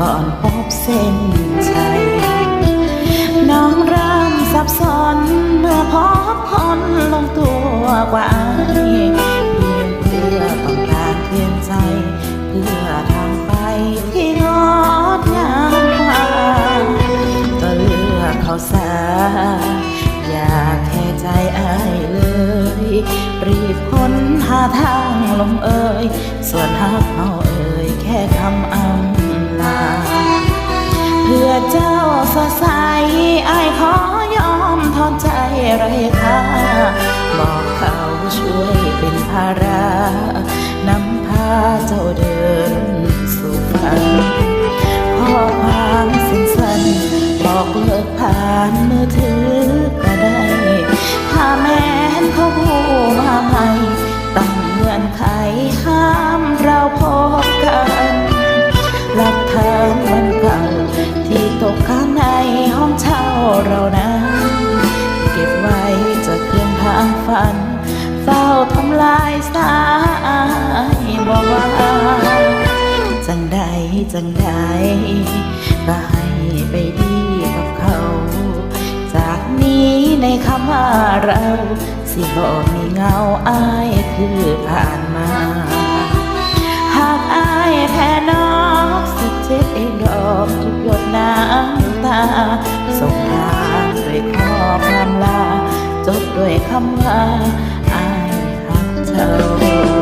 ตอนพบเส้นชัยน้องเริ่มสับสนเมื่อพบคนลงตัวกว่าอายเพียงเพื่อต้องการเพียงใจ เพื่อทางไปที่งดงามกว่าก็เลือกเขาสาอย่าแค่ใจอายเลย รีบค้นหาทางลงเอย สดใสอายขอยอมทอนใจไรค่าบอกเขาช่วยเป็นภาระนำพาเจ้าเดินสู่ฝันข้อความสั้นๆบอกเลิกผ่านมือถือก็ได้ ถ้าแม้นเขาพูมาใหม่ตั้งเงื่อนไขห้ามเราพบกันหลักฐานมันำลายสายบอกว่าจังใดจังใดก็ให้ไปดีกับเขา จากนี้ในคำว่าเรา สิบอกมีเงาอายคือผ่านมา หากอายแพ้น้องสิเจ็บเองดอกทุกหยดน้ำตาส่งทางด้วยข้อความลา จบด้วยคำว่า หั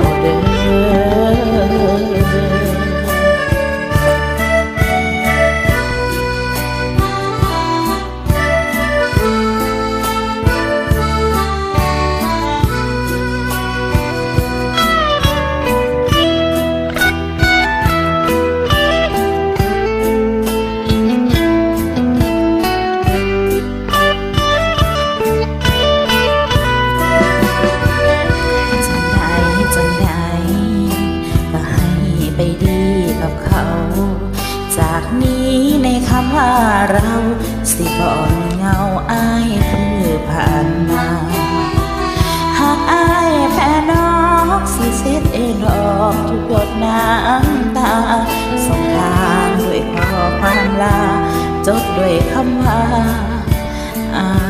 นี้ในคำว่าเรา สิบ่อนเงาอายคือผ่านมาหากอายแพ้นอกสิเสียเองดอกทุกหยดน้ำตาส่งทางด้วยข้อความลา จดด้วยคำว่าอาย